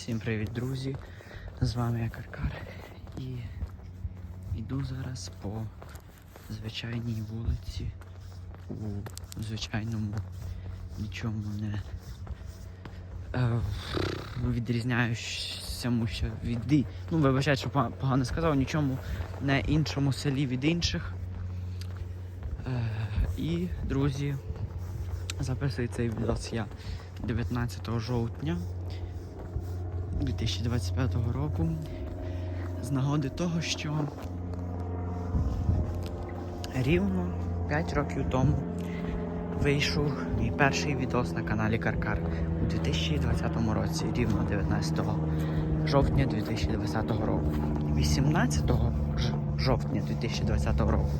Всім привіт, друзі! З вами я Каркар і йду зараз по звичайній вулиці у звичайному нічому не е, відрізняючому від і- ну вибачайте, що погано сказав, нічому не іншому селі від інших. Е, і, друзі, записую цей відос я 19 жовтня 2025 року з нагоди того, що рівно 5 років тому вийшов мій перший відос на каналі Каркар у 2020 році, рівно 19 жовтня 2020 року. 18 жовтня 2020 року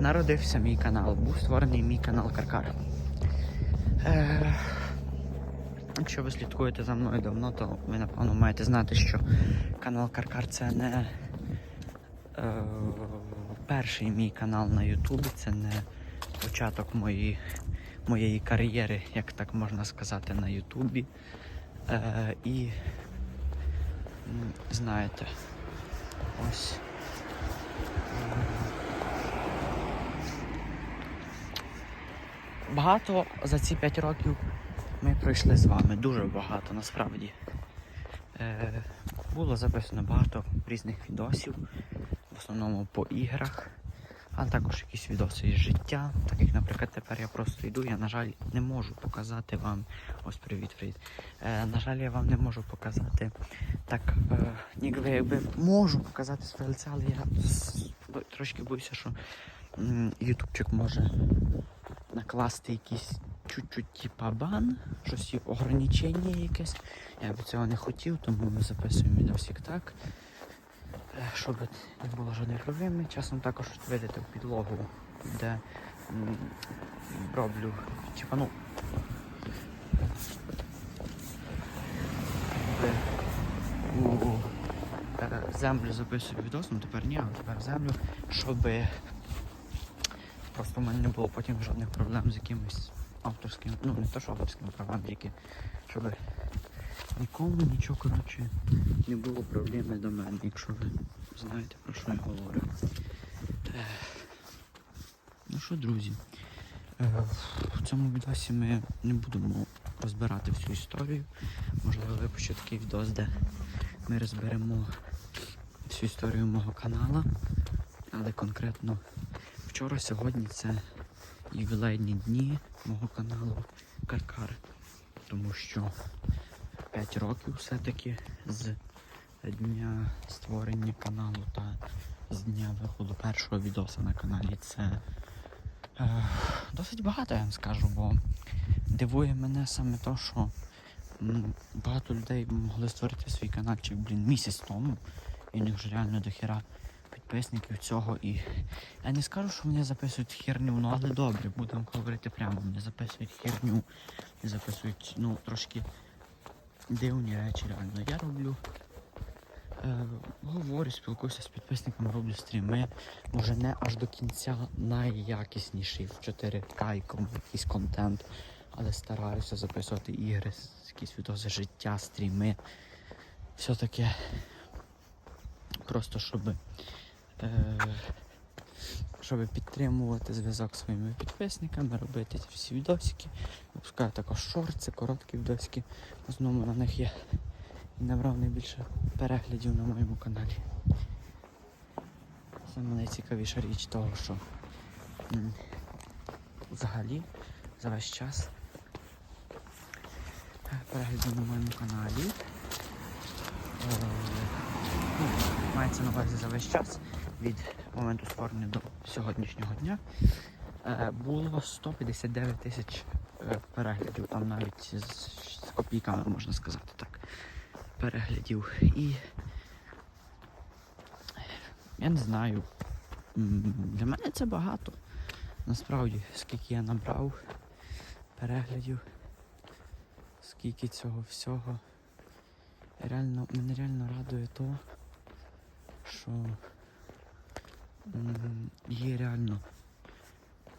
народився мій канал, був створений мій канал Каркар. Е, Якщо ви слідкуєте за мною давно, то ви напевно маєте знати, що канал Каркар це не е, перший мій канал на Ютубі, це не початок моєї, моєї кар'єри, як так можна сказати, на Ютубі. Е, і знаєте, ось. Багато за ці 5 років ми пройшли з вами дуже багато насправді. Е, було записано багато різних відосів, в основному по іграх, а також якісь відоси із життя. Так як, наприклад, тепер я просто йду, я, на жаль, не можу показати вам. Ось привіт, привіт. Е, на жаль, я вам не можу показати так, е, ніби якби можу показати своє лице, але я трошки боюся, що ютубчик може накласти якийсь чуть-чуть типа бан, щось є ограничення якесь. Я би цього не хотів, тому ми записуємо відосик так. Е, Щоб не було жодної проблеми. Часом також видите в підлогу, де роблю, типа, ну. якби У е, землю записую відос, ну тепер ні, а тепер землю, щоб Просто в мене не було потім жодних проблем з якимось авторським, ну не то що авторськими правами, які, щоб нікому нічого коротше не було проблеми до мене, якщо ви знаєте про що я говорю. Е, Ну що, друзі, е, в цьому відосі ми не будемо розбирати всю історію. Можливо, випущу такий відос, де ми розберемо всю історію мого канала, але конкретно Вчора, сьогодні це ювілейні дні мого каналу Каркар. Тому що 5 років все-таки з дня створення каналу та з дня виходу першого відоса на каналі це е, досить багато, я вам скажу, бо дивує мене саме то, що багато людей могли створити свій каналчик, блін, місяць тому, і в них вже реально дохіра підписників цього і я не скажу, що вони записують херню, ну але добре, будемо говорити прямо. Вони записують херню, вони записують ну, трошки дивні речі реально. Я роблю, е, говорю, спілкуюся з підписниками, роблю стріми. Може не аж до кінця найякісніший в 4К і якийсь контент, але стараюся записувати ігри, якісь відоси життя, стріми. Все таке. Просто щоб щоб підтримувати зв'язок зі своїми підписниками, робити всі відосики. Випускаю також шорти, короткі відосики. В основному на них є і набрав найбільше переглядів на моєму каналі. Саме найцікавіша річ того, що взагалі за весь час е, переглядів на моєму каналі. е, ну, мається на увазі за весь час від моменту створення до сьогоднішнього дня е, було 159 тисяч е, переглядів, там навіть з, копійками можна сказати так. Переглядів. І я не знаю. Для мене це багато. Насправді, скільки я набрав переглядів, скільки цього всього. Реально, мене реально радує то, що є реально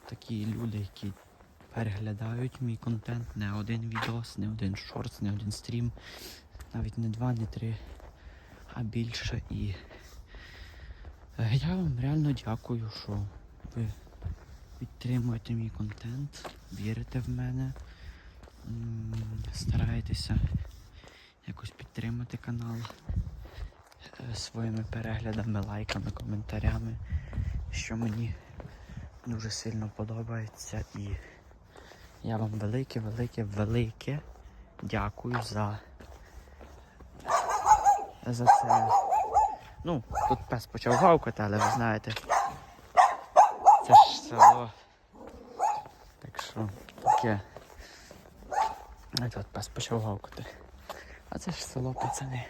такі люди, які переглядають мій контент, не один відос, не один шортс, не один стрім. навіть не два, не три, а більше. І я вам реально дякую, що ви підтримуєте мій контент, вірите в мене, стараєтеся якось підтримати канал е, своїми переглядами, лайками, коментарями, що мені дуже сильно подобається. І я вам велике, велике, велике дякую за, за це. Ну, тут пес почав гавкати, але ви знаєте, це ж село. Так що таке. Знаєте, от пес почав гавкати. А це ж село, пацани.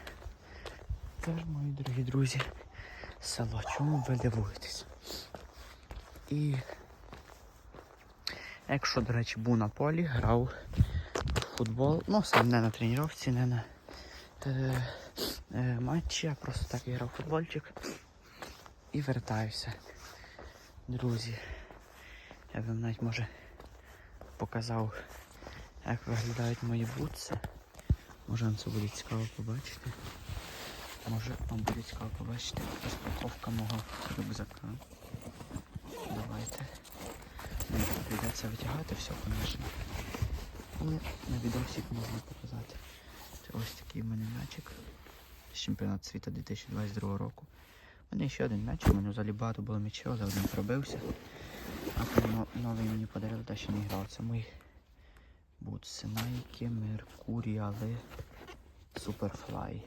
Це ж мої дорогі друзі. Село. Чому ви дивуєтесь? І якщо, до речі, був на полі, грав в футбол, ну сам не на тренувці, не на е, е, матчі, а просто так грав в футбольчик і вертаюся. Друзі, я вам навіть може показав, як виглядають мої бутси. Може вам це буде цікаво побачити. Може вам буде цікаво побачити розпаковка мого рюкзака. Давайте. Мені прийдеться витягати все, звісно. Але на відосик можна показати. Це ось такий в мене м'ячик з чемпіонату світу 2022 року. У мене ще один м'яч, у мене взагалі багато було м'ячів, але один пробився. А новий мені подарили, та ще не грав. Це мої бутси Nike Mercurial Superfly.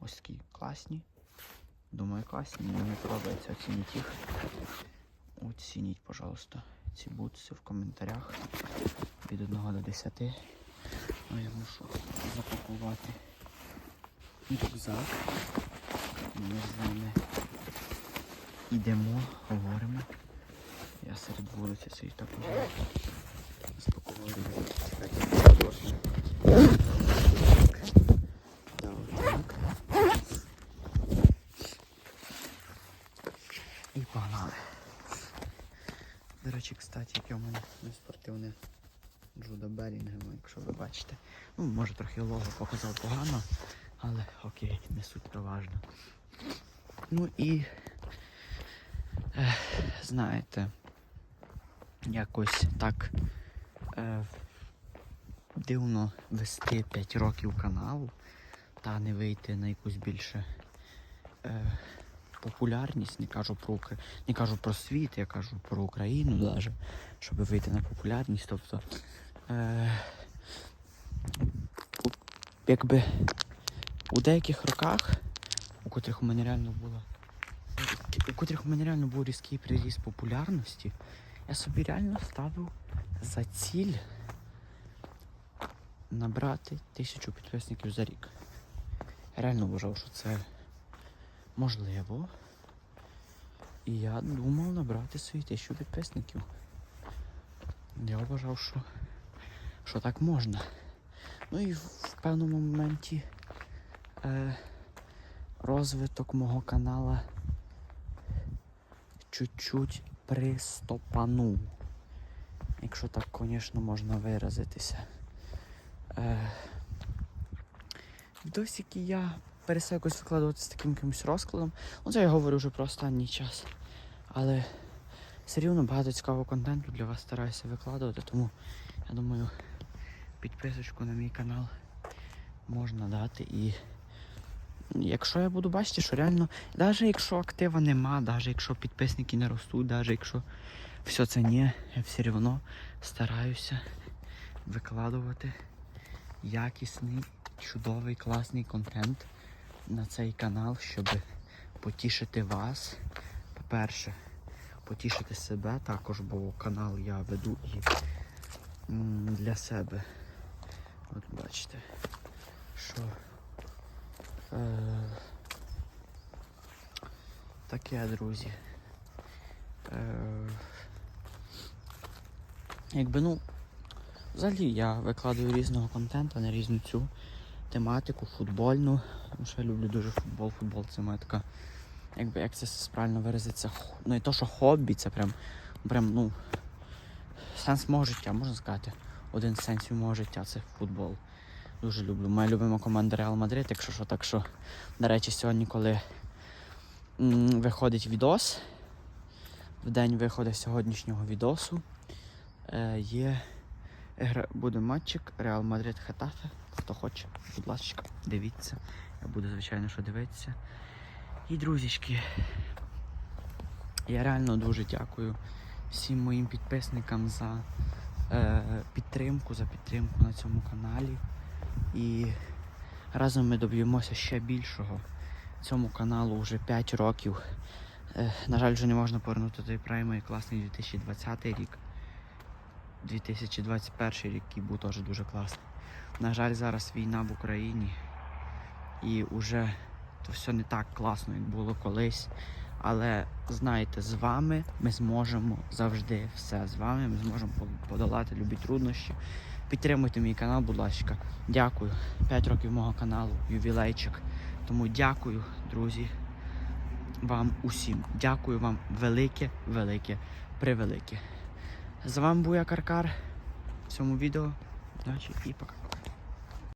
Ось такі класні. Думаю, класні. Мені подобається оцініть їх. Оцініть, пожалуйста, ці бутси в коментарях від 1 до 10. Ну, я мушу запакувати рюкзак. Ми з вами йдемо, говоримо. Я серед вулиці цей також спакував рюкзак. Чекайте, можна. Так, так. І погнали. До речі, кстати, яке у мене не спортивне Джуда Белінгема, якщо ви бачите. Ну, може трохи лого показав погано, але окей, не суть проважно. Ну і е, знаєте, якось так е, дивно вести 5 років каналу та не вийти на якусь більше е, популярність, не кажу про не кажу про світ, я кажу про Україну навіть, щоб вийти на популярність. Тобто, е, якби у деяких роках, у котрих у мене реально було, у котрих у мене реально був різкий приріст популярності, я собі реально ставив за ціль набрати тисячу підписників за рік. Я реально вважав, що це можливо. І я думав набрати свої тисячу підписників. Я вважав, що, що так можна. Ну і в певному моменті е, розвиток мого канала чуть-чуть пристопанув. Якщо так, звісно, можна виразитися. Е, відосики я перестав якось викладувати з таким якимось розкладом. Ну це я говорю вже про останній час. Але все рівно багато цікавого контенту для вас стараюся викладувати, тому я думаю, підписочку на мій канал можна дати. І якщо я буду бачити, що реально, навіть якщо актива нема, навіть якщо підписники не ростуть, навіть якщо все це ні, я все одно стараюся викладувати якісний, чудовий, класний контент на цей канал, щоб потішити вас. По-перше, потішити себе також, бо канал я веду і для себе. От бачите, що е, таке, друзі. Е, якби ну, взагалі я викладаю різного контенту на різну цю тематику, футбольну. Тому що я люблю дуже футбол. Футбол це моя така, якби як це правильно виразиться, ну не то, що хобі, це прям, прям, ну, сенс мого життя, можна сказати. Один з сенсів мого життя це футбол. Дуже люблю. Моя любима команда Реал Мадрид, якщо що, так що, до речі, сьогодні, коли м, виходить відос, в день виходу сьогоднішнього відосу, е, є гра, буде матчик Реал Мадрид Хетафе. Хто хоче, будь ласка, дивіться. Я буду, звичайно, що дивитися. І, друзішки, я реально дуже дякую всім моїм підписникам за е, підтримку, за підтримку на цьому каналі. І разом ми доб'ємося ще більшого. Цьому каналу вже 5 років. Е, на жаль, вже не можна повернути той праймий класний 2020 рік. 2021 рік, який був теж дуже класний. На жаль, зараз війна в Україні. І вже то все не так класно, як було колись. Але знаєте, з вами ми зможемо завжди все. З вами ми зможемо подолати любі труднощі. Підтримуйте мій канал, будь ласка. Дякую. 5 років мого каналу, ювілейчик. Тому дякую, друзі, вам усім. Дякую вам велике, велике, превелике. З вами був я Каркар в цьому відео. Удачі і пока.